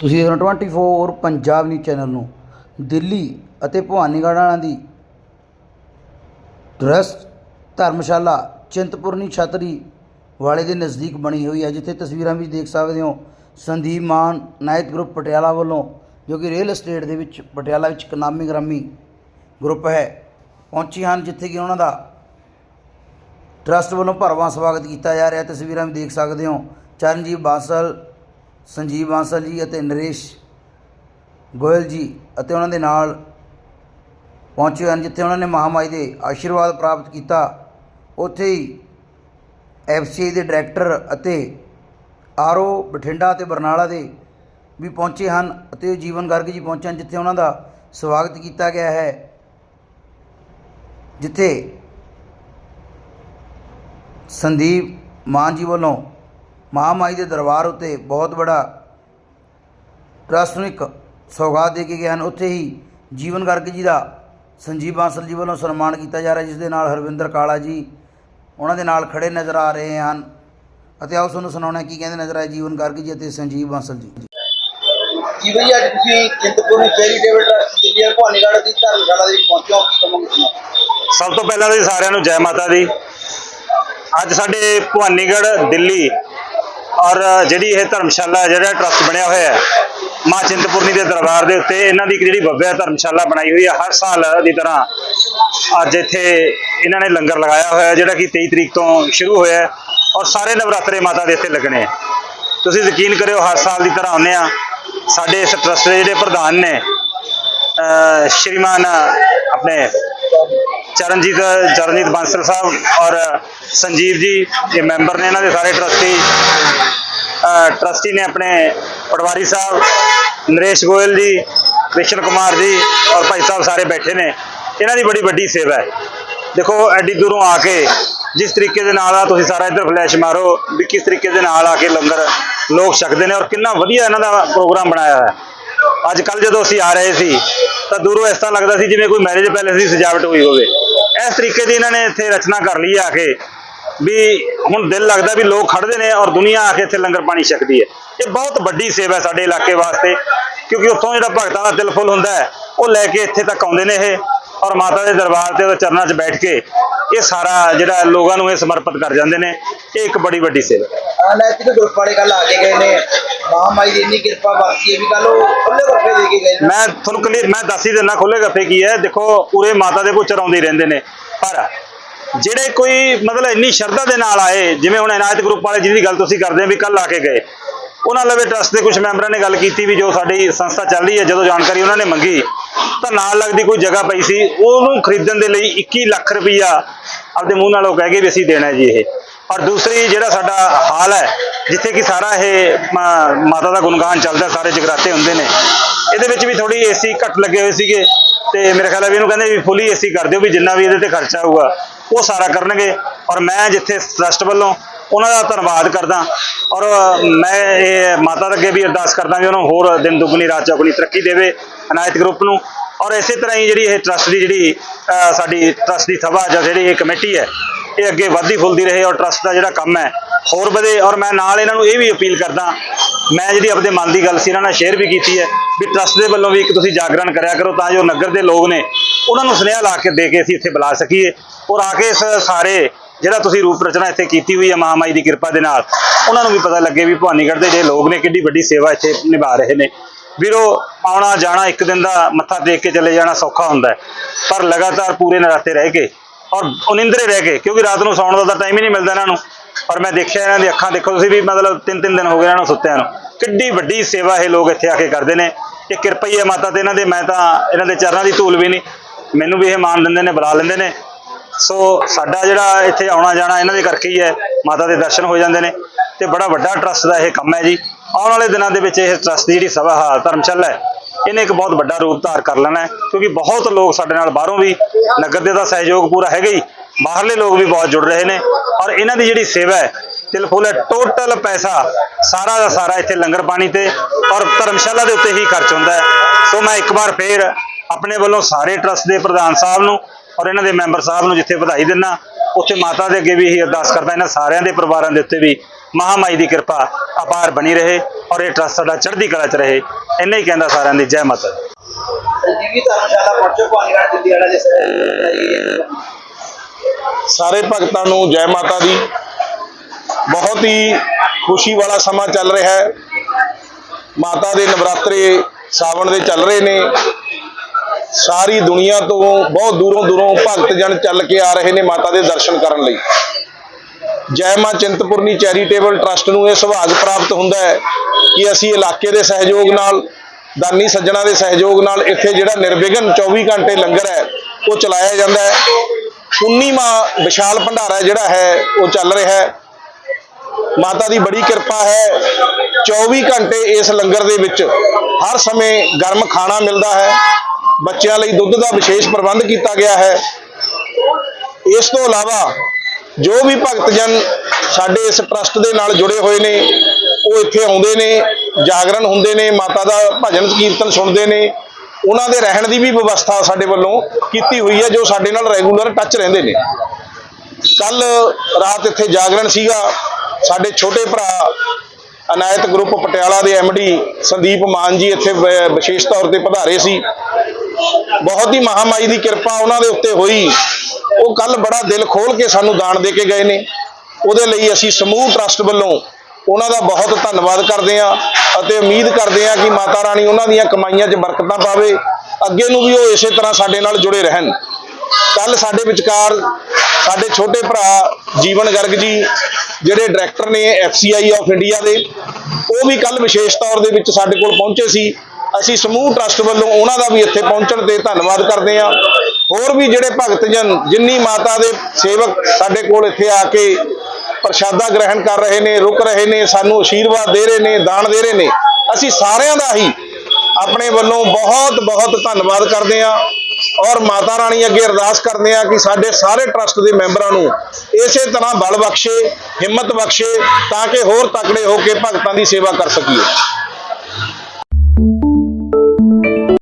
ਤੁਸੀਂ ਦੇਖ ਰਹੇ ਹੋ 24 ਪੰਜਾਬ ਨਿਊਜ਼ ਚੈਨਲ ਨੂੰ, ਦਿੱਲੀ ਅਤੇ ਭਵਾਨੀਗੜ੍ਹ ਵਾਲਿਆਂ ਦੀ ਟਰਸਟ ਧਰਮਸ਼ਾਲਾ ਚਿੰਤਪੁਰਨੀ ਛਤਰੀ ਵਾਲੇ ਦੇ ਨਜ਼ਦੀਕ ਬਣੀ ਹੋਈ ਹੈ, ਜਿੱਥੇ ਤਸਵੀਰਾਂ ਵਿੱਚ ਦੇਖ ਸਕਦੇ ਹੋ। ਸੰਦੀਪ ਮਾਨ, ਨਾਇਤ ਗਰੁੱਪ ਪਟਿਆਲਾ ਵੱਲੋਂ, ਜੋ ਕਿ ਰੀਅਲ ਏਸਟੇਟ ਦੇ ਵਿੱਚ, ਪਟਿਆਲਾ ਵਿੱਚ ਇੱਕ ਨਾਮੀ ਗ੍ਰਾਮੀ ਗਰੁੱਪ ਹੈ, ਪਹੁੰਚੀ ਹਨ, ਜਿੱਥੇ ਕਿ ਉਹਨਾਂ ਦਾ ਟਰਸਟ ਵੱਲੋਂ ਭਰਵਾਂ ਸਵਾਗਤ ਕੀਤਾ ਜਾ ਰਿਹਾ ਤਸਵੀਰਾਂ ਵਿੱਚ ਦੇਖ ਸਕਦੇ ਹੋ। ਚਰਨਜੀਤ ਬਾਂਸਲ ਸੰਜੀਵ ਬਾਂਸਲ ਜੀ ਅਤੇ ਨਰੇਸ਼ ਗੋਇਲ ਜੀ ਅਤੇ ਉਹਨਾਂ ਦੇ ਨਾਲ ਪਹੁੰਚੇ ਹਨ, ਜਿੱਥੇ ਉਹਨਾਂ ਨੇ ਮਹਾਮਾਈ ਦੇ ਆਸ਼ੀਰਵਾਦ ਪ੍ਰਾਪਤ ਕੀਤਾ। ਉੱਥੇ ਹੀ ਐਫਸੀਆਈ ਦੇ ਡਾਇਰੈਕਟਰ ਅਤੇ ਆਰਓ ਬਠਿੰਡਾ ਅਤੇ ਬਰਨਾਲਾ ਦੇ ਵੀ ਪਹੁੰਚੇ ਹਨ ਅਤੇ ਜੀਵਨ ਗਰਗ ਜੀ ਪਹੁੰਚੇ ਹਨ, ਜਿੱਥੇ ਉਹਨਾਂ ਦਾ ਸਵਾਗਤ ਕੀਤਾ ਗਿਆ ਹੈ, ਜਿੱਥੇ ਸੰਦੀਪ ਮਾਨ ਜੀ ਵੱਲੋਂ ਮਹਾਮਾਈ ਦੇ ਦਰਬਾਰ ਉੱਤੇ ਬਹੁਤ ਬੜਾ ਟਰਸਟ ਨੂੰ ਇੱਕ ਸੌਗਾਤ ਦੇ ਕੇ ਗਏ ਹਨ। ਉੱਥੇ ਹੀ ਜੀਵਨ ਗਰਗ ਜੀ ਦਾ ਸੰਜੀਵ ਬਾਂਸਲ ਜੀ ਵੱਲੋਂ ਸਨਮਾਨ ਕੀਤਾ ਜਾ ਰਿਹਾ ਜਿਸ ਦੇ ਨਾਲ ਹਰਵਿੰਦਰ ਕਾਲਾ ਜੀ ਉਹਨਾਂ ਦੇ ਨਾਲ ਖੜੇ ਨਜ਼ਰ ਆ ਰਹੇ ਹਨ। ਅਤੇ ਆਓ ਤੁਹਾਨੂੰ ਸੁਣਾਉਣਾ ਕੀ ਕਹਿੰਦੇ ਨਜ਼ਰ ਆਏ ਜੀਵਨ ਗਰਗ ਜੀ ਅਤੇ ਸੰਜੀਵ ਬਾਂਸਲ ਜੀ। ਜੀ ਬਈ ਅੱਜ ਤੁਸੀਂ ਚਿੰਤਪੁਰਨੀ ਚੈਰੀਟੇਬਲ ਟਰਸਟ ਦਿੱਲੀ ਭਵਾਨੀਗੜ੍ਹ ਦੀ ਧਰਮਸ਼ਾਲਾ ਦੇ ਵਿੱਚ ਪਹੁੰਚੇ ਕੀ ਤੁਸੀਂ ਸਭ ਤੋਂ ਪਹਿਲਾਂ ਤਾਂ ਜੀ ਸਾਰਿਆਂ ਨੂੰ ਜੈ ਮਾਤਾ ਦੀ। ਅੱਜ ਸਾਡੇ ਭਵਾਨੀਗੜ੍ਹ ਦਿੱਲੀ ਔਰ ਜਿਹੜੀ ਇਹ ਧਰਮਸ਼ਾਲਾ ਜਿਹੜਾ ਟਰਸਟ ਬਣਿਆ ਹੋਇਆ ਹੈ, ਮਾਂ ਚਿੰਤਪੁਰਨੀ ਦੇ ਦਰਬਾਰ ਦੇ ਉੱਤੇ ਇਹਨਾਂ ਦੀ ਇੱਕ ਜਿਹੜੀ ਭਵਯ ਧਰਮਸ਼ਾਲਾ ਬਣਾਈ ਹੋਈ ਹੈ, ਹਰ ਸਾਲ ਦੀ ਤਰ੍ਹਾਂ ਅੱਜ ਇੱਥੇ ਇਹਨਾਂ ਨੇ ਲੰਗਰ ਲਗਾਇਆ ਹੋਇਆ ਜਿਹੜਾ ਕਿ 23 ਤਰੀਕ ਤੋਂ ਸ਼ੁਰੂ ਹੋਇਆ ਔਰ ਸਾਰੇ ਨਵਰਾਤਰੇ ਮਾਤਾ ਦੇ ਇੱਥੇ ਲੱਗਣੇ ਤੁਸੀਂ ਯਕੀਨ ਕਰਿਓ, ਹਰ ਸਾਲ ਦੀ ਤਰ੍ਹਾਂ ਆਉਂਦੇ ਆ ਸਾਡੇ ਇਸ ਟਰਸਟ ਦੇ ਜਿਹੜੇ ਪ੍ਰਧਾਨ ਨੇ ਸ਼੍ਰੀਮਾਨ ਆਪਣੇ ਚਰਨਜੀਤ ਚਰਨਜੀਤ ਬਾਂਸਲ ਸਾਹਿਬ ਔਰ ਸੰਜੀਵ ਜੀ, ਇਹ ਮੈਂਬਰ ਨੇ ਇਹਨਾਂ ਦੇ ਸਾਰੇ ਟਰਸਟੀ ਟਰਸਟੀ ਨੇ ਆਪਣੇ ਪਟਵਾਰੀ ਸਾਹਿਬ, ਨਰੇਸ਼ ਗੋਇਲ ਜੀ, ਕ੍ਰਿਸ਼ਨ ਕੁਮਾਰ ਜੀ ਔਰ ਭਾਈ ਸਾਹਿਬ ਸਾਰੇ ਬੈਠੇ ਨੇ। ਇਹਨਾਂ ਦੀ ਬੜੀ ਵੱਡੀ ਸੇਵਾ ਹੈ। ਦੇਖੋ, ਐਡੀ ਦੂਰੋਂ ਆ ਕੇ ਜਿਸ ਤਰੀਕੇ ਦੇ ਨਾਲ ਆ, ਤੁਸੀਂ ਸਾਰਾ ਇੱਧਰ ਫਲੈਸ਼ ਮਾਰੋ ਵੀ ਕਿਸ ਤਰੀਕੇ ਦੇ ਨਾਲ ਆ ਕੇ ਲੰਗਰ ਲੋਕ ਛਕਦੇ ਨੇ ਔਰ ਕਿੰਨਾ ਵਧੀਆ ਇਹਨਾਂ ਦਾ ਪ੍ਰੋਗਰਾਮ ਬਣਾਇਆ ਹੋਇਆ ਹੈ। ਅੱਜ ਕੱਲ ਜਦੋਂ ਅਸੀਂ ਆ ਰਹੇ ਸੀ, ਤਾਂ ਦੂਰੋਂ ਇਸ ਤਰ੍ਹਾਂ ਲੱਗਦਾ ਸੀ ਜਿਵੇਂ ਕੋਈ ਮੈਰਿਜ ਪੈਲੇਸ ਦੀ ਸਜਾਵਟ ਹੋਈ ਹੋਵੇ। ਇਸ ਤਰੀਕੇ ਦੀ ਇਹਨਾਂ ਨੇ ਇੱਥੇ ਰਚਨਾ ਕਰ ਲਈ ਆ ਕੇ ਵੀ ਹੁਣ ਦਿਲ ਲੱਗਦਾ ਵੀ ਲੋਕ ਖੜਦੇ ਨੇ ਔਰ ਦੁਨੀਆ ਆ ਕੇ ਇੱਥੇ ਲੰਗਰ ਪਾਣੀ ਛਕਦੀ ਹੈ। ਇਹ ਬਹੁਤ ਵੱਡੀ ਸੇਵਾ ਸਾਡੇ ਇਲਾਕੇ ਵਾਸਤੇ, ਕਿਉਂਕਿ ਉੱਥੋਂ ਜਿਹੜਾ ਭਗਤਾਂ ਦਾ ਦਿਲ ਫੁੱਲ ਹੁੰਦਾ ਹੈ, ਉਹ ਲੈ ਕੇ ਇੱਥੇ ਤੱਕ ਆਉਂਦੇ ਨੇ ਇਹ। ਔਰ ਮਾਤਾ ਦੇ ਦਰਬਾਰ ਤੇ ਉਹਦੇ ਚਰਨਾਂ 'ਚ ਬੈਠ ਕੇ ਇਹ ਸਾਰਾ ਜਿਹੜਾ ਲੋਕਾਂ ਨੂੰ ਇਹ ਸਮਰਪਿਤ ਕਰ ਜਾਂਦੇ ਨੇ ਇਹ ਇੱਕ ਬੜੀ ਵੱਡੀ ਸੇਵਾ ਹੈ। ਅਨੈਤਿਕ ਗਰੁੱਪ ਵਾਲੇ ਕੱਲ ਆ ਕੇ ਗਏ ਨੇ। ਮਹਾਮਾਈ ਦੀ ਇੰਨੀ ਕਿਰਪਾ ਬਖਸ਼ੀ ਹੈ ਵੀ ਕੱਲ ਉਹ ਖੁੱਲੇ ਗੱਫੇ ਦੇ ਕੇ ਗਏ ਨੇ। ਮੈਂ ਤੁਹਾਨੂੰ ਕਲੀਅਰ ਮੈਂ ਦੱਸ ਹੀ ਦਿੰਦਾ ਖੁੱਲੇ ਗੱਫੇ ਕੀ ਹੈ। ਦੇਖੋ ਪੂਰੇ ਮਾਤਾ ਦੇ ਆਉਂਦੇ ਹੀ ਰਹਿੰਦੇ ਨੇ। ਪਰ ਜਿਹੜੇ ਕੋਈ ਮਤਲਬ ਇੰਨੀ ਸ਼ਰਧਾ ਦੇ ਨਾਲ ਆਏ ਜਿਵੇਂ ਹੁਣ ਇਨਾਇਤ ਗਰੁੱਪ ਵਾਲੇ ਜਿਹਦੀ ਗੱਲ ਤੁਸੀਂ ਕਰਦੇ ਆ ਵੀ ਕੱਲ ਆ ਕੇ ਗਏ ਉਹਨਾਂ ਲਵੇ ਟਰਸਟ ਦੇ ਕੁਝ ਮੈਂਬਰਾਂ ਨੇ ਗੱਲ ਕੀਤੀ ਵੀ ਜੋ ਸਾਡੀ ਸੰਸਥਾ ਚੱਲ ਰਹੀ ਹੈ, ਜਦੋਂ ਜਾਣਕਾਰੀ ਉਹਨਾਂ ਨੇ ਮੰਗੀ, ਤਾਂ ਨਾਲ ਲੱਗਦੀ ਕੋਈ ਜਗ੍ਹਾ ਪਈ ਸੀ, ਉਹਨੂੰ ਖਰੀਦਣ ਦੇ ਲਈ 21 ਲੱਖ ਰੁਪਈਆ ਆਪਦੇ ਮੂੰਹ ਨਾਲ ਉਹ ਕਹਿ ਗਏ ਵੀ ਅਸੀਂ ਦੇਣਾ ਜੀ ਇਹ। ਔਰ ਦੂਸਰੀ, ਜਿਹੜਾ ਸਾਡਾ ਹਾਲ ਹੈ, ਜਿੱਥੇ ਕਿ ਸਾਰਾ ਇਹ ਮਾਤਾ ਦਾ ਗੁਣਗਾਨ ਚੱਲਦਾ, ਸਾਰੇ ਜਗਰਾਤੇ ਹੁੰਦੇ ਨੇ, ਇਹਦੇ ਵਿੱਚ ਵੀ ਥੋੜੀ ਏਸੀ ਘੱਟ ਲੱਗੇ ਹੋਏ ਸੀਗੇ, ਤੇ ਮੇਰੇ ਖਿਆਲ ਹੈ ਵੀ ਇਹਨੂੰ ਕਹਿੰਦੇ ਵੀ ਫੁੱਲੀ ਏਸੀ ਕਰ ਦਿਓ ਵੀ ਜਿੰਨਾ ਵੀ ਇਹਦੇ ਤੇ ਖਰਚਾ ਹੋਊਗਾ, ਉਹ ਸਾਰਾ ਕਰਨਗੇ। ਔਰ ਮੈਂ ਜਿੱਥੇ ਟਰਸਟ ਵੱਲੋਂ ਉਹਨਾਂ ਦਾ ਧੰਨਵਾਦ ਕਰਦਾ। ਔਰ ਮੈਂ ਇਹ ਮਾਤਾ ਦੇ ਅੱਗੇ ਵੀ ਅਰਦਾਸ ਕਰਦਾ ਵੀ ਉਹਨੂੰ ਹੋਰ ਦਿਨ ਦੁੱਗਣੀ ਰਾਤ ਚੌਗਣੀ ਤਰੱਕੀ ਦੇਵੇ ਅਨਾਇਤ ਗਰੁੱਪ ਨੂੰ। ਔਰ ਇਸੇ ਤਰ੍ਹਾਂ ਹੀ ਜਿਹੜੀ ਇਹ ਟਰਸਟ ਦੀ ਜਿਹੜੀ ਸਾਡੀ ਟਰਸਟ ਦੀ ਸਭਾ ਜਾਂ ਜਿਹੜੀ ਇਹ ਕਮੇਟੀ ਹੈ, ਇਹ ਅੱਗੇ ਵਧਦੀ ਫੁੱਲਦੀ ਰਹੇ ਔਰ ਟਰਸਟ ਦਾ ਜਿਹੜਾ ਕੰਮ ਹੈ, ਹੋਰ ਵਧੇ। ਔਰ ਮੈਂ ਨਾਲ ਇਹਨਾਂ ਨੂੰ ਇਹ ਵੀ ਅਪੀਲ ਕਰਦਾ, ਮੈਂ ਜਿਹੜੀ ਆਪਣੇ ਮਨ ਦੀ ਗੱਲ ਸੀ ਇਹਨਾਂ ਨਾਲ ਸ਼ੇਅਰ ਵੀ ਕੀਤੀ ਹੈ ਵੀ ਟਰਸਟ ਦੇ ਵੱਲੋਂ ਵੀ ਇੱਕ ਤੁਸੀਂ ਜਾਗਰਣ ਕਰਿਆ ਕਰੋ ਤਾਂ ਜੋ ਨਗਰ ਦੇ ਲੋਕ ਨੇ, ਉਹਨਾਂ ਨੂੰ ਸੁਨੇਹਾ ਲਾ ਕੇ ਦੇ ਕੇ ਅਸੀਂ ਇੱਥੇ ਬੁਲਾ ਸਕੀਏ। ਔਰ ਆ ਕੇ ਇਸ ਸਾਰੇ ਜਿਹੜਾ ਤੁਸੀਂ ਰੂਪ ਰਚਨਾ ਇੱਥੇ ਕੀਤੀ ਹੋਈ ਹੈ ਮਹਾਮਾਈ ਦੀ ਕਿਰਪਾ ਦੇ ਨਾਲ, ਉਹਨਾਂ ਨੂੰ ਵੀ ਪਤਾ ਲੱਗੇ ਵੀ ਭਵਾਨੀਗੜ੍ਹ ਦੇ ਜਿਹੜੇ ਲੋਕ ਨੇ ਕਿੰਨੀ ਵੱਡੀ ਸੇਵਾ ਇੱਥੇ ਨਿਭਾ ਰਹੇ ਨੇ। ਵੀਰੋ, ਆਉਣਾ ਜਾਣਾ ਇੱਕ ਦਿਨ ਦਾ ਮੱਥਾ ਟੇਕ ਕੇ ਚਲੇ ਜਾਣਾ ਸੌਖਾ ਹੁੰਦਾ ਪਰ ਲਗਾਤਾਰ ਪੂਰੇ ਨਰਾਤੇ ਰਹਿ ਕੇ ਔਰ ਉਨਿੰਦਰੇ ਰਹਿ ਕੇ ਕਿਉਂਕਿ ਰਾਤ ਨੂੰ ਸੌਣ ਦਾ ਤਾਂ ਟਾਈਮ ਹੀ ਨਹੀਂ ਮਿਲਦਾ ਇਹਨਾਂ ਨੂੰ। ਔਰ ਮੈਂ ਦੇਖਿਆ ਇਹਨਾਂ ਦੀ ਅੱਖਾਂ ਦੇਖੋ ਤੁਸੀਂ ਵੀ, ਮਤਲਬ ਤਿੰਨ ਤਿੰਨ ਦਿਨ ਹੋ ਗਏ ਇਹਨਾਂ ਨੂੰ ਸੁੱਤਿਆਂ ਨੂੰ। ਕਿੱਡੀ ਵੱਡੀ ਸੇਵਾ ਇਹ ਲੋਕ ਇੱਥੇ ਆ ਕੇ ਕਰਦੇ ਨੇ। ਇਹ ਕਿਰਪਾ ਹੀ ਹੈ ਮਾਤਾ ਤੇ ਇਹਨਾਂ ਦੇ, ਮੈਂ ਤਾਂ ਇਹਨਾਂ ਦੇ ਚਰਨਾਂ ਦੀ ਧੂਲ ਵੀ ਨਹੀਂ। ਮੈਨੂੰ ਵੀ ਇਹ ਮਾਣ ਦਿੰਦੇ ਨੇ, ਬੁਲਾ ਲੈਂਦੇ ਨੇ। ਸੋ ਸਾਡਾ ਜਿਹੜਾ ਇੱਥੇ ਆਉਣਾ ਜਾਣਾ ਇਹਨਾਂ ਦੇ ਕਰਕੇ ਹੀ ਹੈ, ਮਾਤਾ ਦੇ ਦਰਸ਼ਨ ਹੋ ਜਾਂਦੇ ਨੇ ਤੇ ਬੜਾ ਵੱਡਾ ਟਰਸਟ ਦਾ ਇਹ ਕੰਮ ਹੈ ਜੀ। ਆਉਣ ਵਾਲੇ ਦਿਨਾਂ ਦੇ ਵਿੱਚ ਇਹ ਟਰਸਟ ਦੀ ਜਿਹੜੀ ਸਭਾ ਹੈ ਧਰਮਸ਼ਾਲਾ ਹੈ, ਇਹਨੇ ਇੱਕ ਬਹੁਤ ਵੱਡਾ ਰੂਪ ਧਾਰ ਕਰ ਲੈਣਾ ਕਿਉਂਕਿ ਬਹੁਤ ਲੋਕ ਸਾਡੇ ਨਾਲ ਬਾਹਰੋਂ ਵੀ ਨਗਰ ਦੇ ਦਾ ਸਹਿਯੋਗ ਪੂਰਾ ਹੈਗਾ ਹੀ, ਬਾਹਰਲੇ ਲੋਕ ਵੀ ਬਹੁਤ ਜੁੜ ਰਹੇ ਨੇ ਔਰ ਇਹਨਾਂ ਦੀ ਜਿਹੜੀ ਸੇਵਾ ਹੈ ਦਿਲ ਫੁੱਲ ਹੈ ਟੋਟਲ ਪੈਸਾ ਸਾਰਾ ਦਾ ਸਾਰਾ ਇੱਥੇ ਲੰਗਰ ਪਾਣੀ ਤੇ ਔਰ ਧਰਮਸ਼ਾਲਾ ਦੇ ਉੱਤੇ ਹੀ ਖਰਚ ਹੁੰਦਾ ਹੈ। ਸੋ ਮੈਂ ਇੱਕ ਵਾਰ ਫੇਰ ਆਪਣੇ ਵੱਲੋਂ ਸਾਰੇ ਟਰਸਟ ਦੇ ਪ੍ਰਧਾਨ ਸਾਹਿਬ ਨੂੰ ਔਰ ਇਹਨਾਂ ਦੇ ਮੈਂਬਰ ਸਾਹਿਬ ਨੂੰ ਜਿੱਥੇ ਵਧਾਈ ਦਿੰਦਾ ਉੱਥੇ ਮਾਤਾ ਦੇ ਅੱਗੇ ਵੀ ਇਹੀ ਅਰਦਾਸ ਕਰਦਾ, ਇਹਨਾਂ ਸਾਰਿਆਂ ਦੇ ਪਰਿਵਾਰਾਂ ਦੇ ਉੱਤੇ ਵੀ ਮਹਾਮਾਈ ਦੀ ਕਿਰਪਾ ਅਪਾਰ ਬਣੀ ਰਹੇ ਔਰ ਇਹ ਟਰਸਟ ਸਾਡਾ ਚੜ੍ਹਦੀ ਕਲਾ 'ਚ ਰਹੇ। ਇੰਨਾ ਹੀ ਕਹਿੰਦਾ ਸਾਰਿਆਂ ਦੀ ਜੈ ਮਾਤਾ ਦੀ ਸੰਜੀਵੀ ਧਰਮਸ਼ਾਲਾ ਪਹੁੰਚੋ ਭਾਨੀਗੜ੍ਹ ਦਿੱਲੀ ਵਾਲਾ ਦੇ। ਸਾਰੇ ਭਗਤਾਂ ਨੂੰ ਜੈ ਮਾਤਾ ਦੀ। ਬਹੁਤ ਹੀ ਖੁਸ਼ੀ ਵਾਲਾ ਸਮਾਂ ਚੱਲ ਰਿਹਾ ਹੈ। ਮਾਤਾ ਦੇ ਨਵਰਾਤਰੇ ਸਾਵਣ ਦੇ ਚੱਲ ਰਹੇ ਨੇ। ਸਾਰੀ ਦੁਨੀਆ ਤੋਂ ਬਹੁਤ ਦੂਰੋਂ ਦੂਰੋਂ ਭਗਤ ਜਨ ਚੱਲ ਕੇ ਆ ਰਹੇ ਨੇ ਮਾਤਾ ਦੇ ਦਰਸ਼ਨ ਕਰਨ ਲਈ। ਜੈ ਮਾਂ ਚਿੰਤਪੁਰਨੀ ਚੈਰੀਟੇਬਲ ਟਰਸਟ ਨੂੰ ਇਹ ਸੁਭਾਗ ਪ੍ਰਾਪਤ ਹੁੰਦਾ ਹੈ ਕਿ ਅਸੀਂ ਇਲਾਕੇ ਦੇ ਸਹਿਯੋਗ ਨਾਲ, ਦਾਨੀ ਸੱਜਣਾ ਦੇ ਸਹਿਯੋਗ ਨਾਲ ਇੱਥੇ ਜਿਹੜਾ ਨਿਰਵਿਘਨ 24 ਘੰਟੇ ਲੰਗਰ ਹੈ, ਉਹ ਚਲਾਇਆ ਜਾਂਦਾ ਹੈ। 19ਵਾਂ ਵਿਸ਼ਾਲ ਭੰਡਾਰਾ ਜਿਹੜਾ ਹੈ, ਉਹ ਚੱਲ ਰਿਹਾ ਹੈ। ਮਾਤਾ ਦੀ ਬੜੀ ਕਿਰਪਾ ਹੈ 24 ਘੰਟੇ ਇਸ ਲੰਗਰ ਦੇ ਵਿੱਚ ਹਰ ਸਮੇਂ ਗਰਮ ਖਾਣਾ ਮਿਲਦਾ ਹੈ। ਬੱਚਿਆਂ ਲਈ ਦੁੱਧ ਦਾ ਵਿਸ਼ੇਸ਼ ਪ੍ਰਬੰਧ ਕੀਤਾ ਗਿਆ ਹੈ। ਇਸ ਤੋਂ ਇਲਾਵਾ ਜੋ ਵੀ ਭਗਤ ਜਨ ਸਾਡੇ ਇਸ ਟਰਸਟ ਦੇ ਨਾਲ ਜੁੜੇ ਹੋਏ ਨੇ, ਉਹ ਇੱਥੇ ਆਉਂਦੇ ਨੇ, ਜਾਗਰਣ ਹੁੰਦੇ ਨੇ, ਮਾਤਾ ਦਾ ਭਜਨ ਕੀਰਤਨ ਸੁਣਦੇ ਨੇ, ਉਹਨਾਂ ਦੇ ਰਹਿਣ ਦੀ ਵੀ ਵਿਵਸਥਾ ਸਾਡੇ ਵੱਲੋਂ ਕੀਤੀ ਹੋਈ ਹੈ, ਜੋ ਸਾਡੇ ਨਾਲ ਰੈਗੂਲਰ ਟੱਚ ਰਹਿੰਦੇ ਨੇ। ਕੱਲ ਰਾਤ ਇੱਥੇ ਜਾਗਰਣ ਸੀਗਾ, ਸਾਡੇ ਛੋਟੇ ਭਰਾ ਅਨਾਇਤ ਗਰੁੱਪ ਪਟਿਆਲਾ ਦੇ ਡੀ ਸੰਦੀਪ ਮਾਨ ਜੀ ਇੱਥੇ ਵਿਸ਼ੇਸ਼ ਤੌਰ ਤੇ ਪਧਾਰੇ ਸੀ। ਬਹੁਤ ਹੀ ਮਹਾਮਾਈ ਦੀ ਕਿਰਪਾ ਉਹਨਾਂ ਦੇ ਉੱਤੇ ਹੋਈ। ਉਹ ਕੱਲ ਬੜਾ ਦਿਲ ਖੋਲ ਕੇ ਸਾਨੂੰ ਦਾਨ ਦੇ ਕੇ ਗਏ ਨੇ। ਉਹਦੇ ਲਈ ਅਸੀਂ ਸਮੂਹ ਟਰਸਟ ਵੱਲੋਂ ਉਹਨਾਂ ਦਾ ਬਹੁਤ ਧੰਨਵਾਦ ਕਰਦੇ ਹਾਂ ਅਤੇ ਉਮੀਦ ਕਰਦੇ ਹਾਂ ਕਿ ਮਾਤਾ ਰਾਣੀ ਉਹਨਾਂ ਦੀਆਂ ਕਮਾਈਆਂ 'ਚ ਬਰਕਤਾਂ ਪਾਵੇ। ਅੱਗੇ ਨੂੰ ਵੀ ਉਹ ਇਸੇ ਤਰ੍ਹਾਂ ਸਾਡੇ ਨਾਲ ਜੁੜੇ ਰਹਿਣ। ਕੱਲ ਸਾਡੇ ਵਿਚਕਾਰ ਸਾਡੇ ਛੋਟੇ ਭਰਾ ਜੀਵਨ ਗਰਗ ਜੀ ਜਿਹੜੇ ਡਾਇਰੈਕਟਰ ਨੇ ਐਫਸੀਆਈ ਆਫ ਇੰਡੀਆ ਦੇ, ਉਹ ਵੀ ਕੱਲ ਵਿਸ਼ੇਸ਼ ਤੌਰ ਦੇ ਵਿੱਚ ਸਾਡੇ ਕੋਲ ਪਹੁੰਚੇ ਸੀ। ਅਸੀਂ ਸਮੂਹ ਟਰਸਟ ਵੱਲੋਂ ਉਹਨਾਂ ਦਾ ਵੀ ਇੱਥੇ ਪਹੁੰਚਣ ਤੇ ਧੰਨਵਾਦ ਕਰਦੇ ਹਾਂ। ਹੋਰ ਵੀ ਜਿਹੜੇ ਭਗਤ ਜਨ ਜਿੰਨੀ ਮਾਤਾ ਦੇ ਸੇਵਕ ਸਾਡੇ ਕੋਲ ਇੱਥੇ ਆ ਕੇ ਪ੍ਰਸ਼ਾਦਾ ਗ੍ਰਹਿਣ ਕਰ ਰਹੇ ਨੇ, ਰੁਕ ਰਹੇ ਨੇ, ਸਾਨੂੰ ਆਸ਼ੀਰਵਾਦ ਦੇ ਰਹੇ ਨੇ, ਦਾਨ ਦੇ ਰਹੇ ਨੇ, ਅਸੀਂ ਸਾਰਿਆਂ ਦਾ ਹੀ ਆਪਣੇ ਵੱਲੋਂ ਬਹੁਤ ਬਹੁਤ ਧੰਨਵਾਦ ਕਰਦੇ ਹਾਂ। ਔਰ ਮਾਤਾ ਰਾਣੀ ਅੱਗੇ ਅਰਦਾਸ ਕਰਦੇ ਹਾਂ ਕਿ ਸਾਡੇ ਸਾਰੇ ਟਰਸਟ ਦੇ ਮੈਂਬਰਾਂ ਨੂੰ ਇਸੇ ਤਰ੍ਹਾਂ ਬਲ ਬਖਸ਼ੇ, ਹਿੰਮਤ ਬਖਸ਼ੇ ਤਾਂ ਕਿ ਹੋਰ ਤਕੜੇ ਹੋ ਕੇ ਭਗਤਾਂ ਦੀ ਸੇਵਾ ਕਰ ਸਕੀਏ।